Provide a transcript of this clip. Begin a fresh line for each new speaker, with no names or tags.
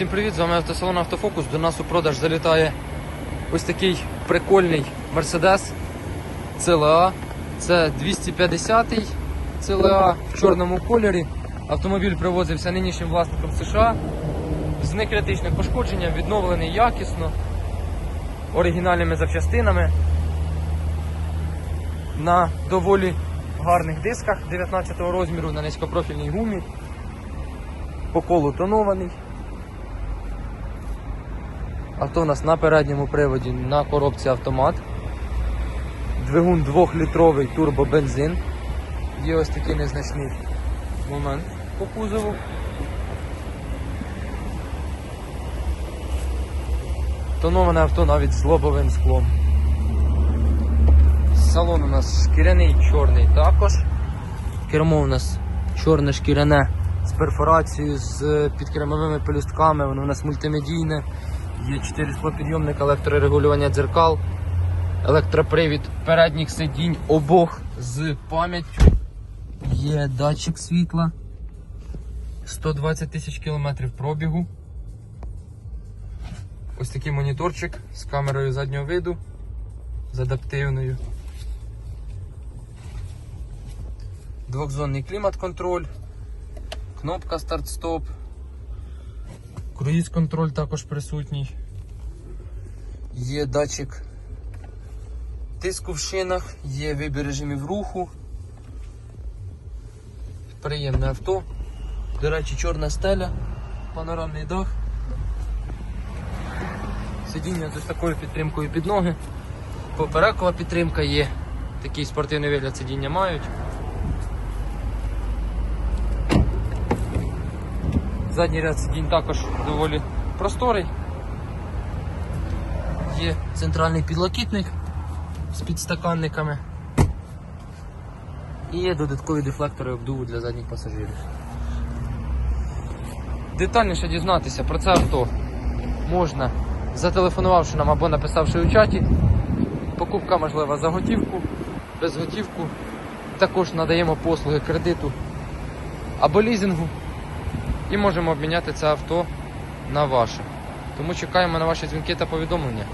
Всім привіт! З вами автосалон Автофокус. До нас у продаж залітає ось такий прикольний Mercedes CLA. Це 250-й CLA в чорному кольорі. Автомобіль привозився нинішнім власником США з некритичним пошкодженням, відновлений якісно, оригінальними запчастинами. На доволі гарних дисках 19 розміру на низькопрофільній гумі. По колу тонований. Авто у нас на передньому приводі на коробці автомат. Двигун 2-літровий турбобензин. Є ось такий незначний момент по кузову. Тоноване авто навіть з лобовим склом. Салон у нас шкіряний чорний також. Кермо у нас чорне шкіряне з перфорацією, з підкремовими пелюстками, воно у нас мультимедійне. Є 4 склопідйомника, електрорегулювання дзеркал, електропривід передніх сидінь обох з пам'яттю. Є датчик світла. 120 тисяч кілометрів пробігу. Ось такий моніторчик з камерою заднього виду, з адаптивною. Двохзонний клімат-контроль, кнопка старт-стоп. Круїз контроль також присутній. Є датчик тиску в шинах, є вибір режимів руху. Приємне авто. До речі, чорна стеля, панорамний дах. Сидіння з такою підтримкою під ноги. Поперекова підтримка є. Такий спортивний вигляд сидіння мають. Задній ряд сидінь також доволі просторий. Є центральний підлокітник з підстаканниками. І є додаткові дефлектори обдуву для задніх пасажирів. Детальніше дізнатися про це авто можна, зателефонувавши нам або написавши у чаті. Покупка можлива за готівку, без готівку. Також надаємо послуги кредиту або лізингу і можемо обміняти це авто на ваше. Тому чекаємо на ваші дзвінки та повідомлення.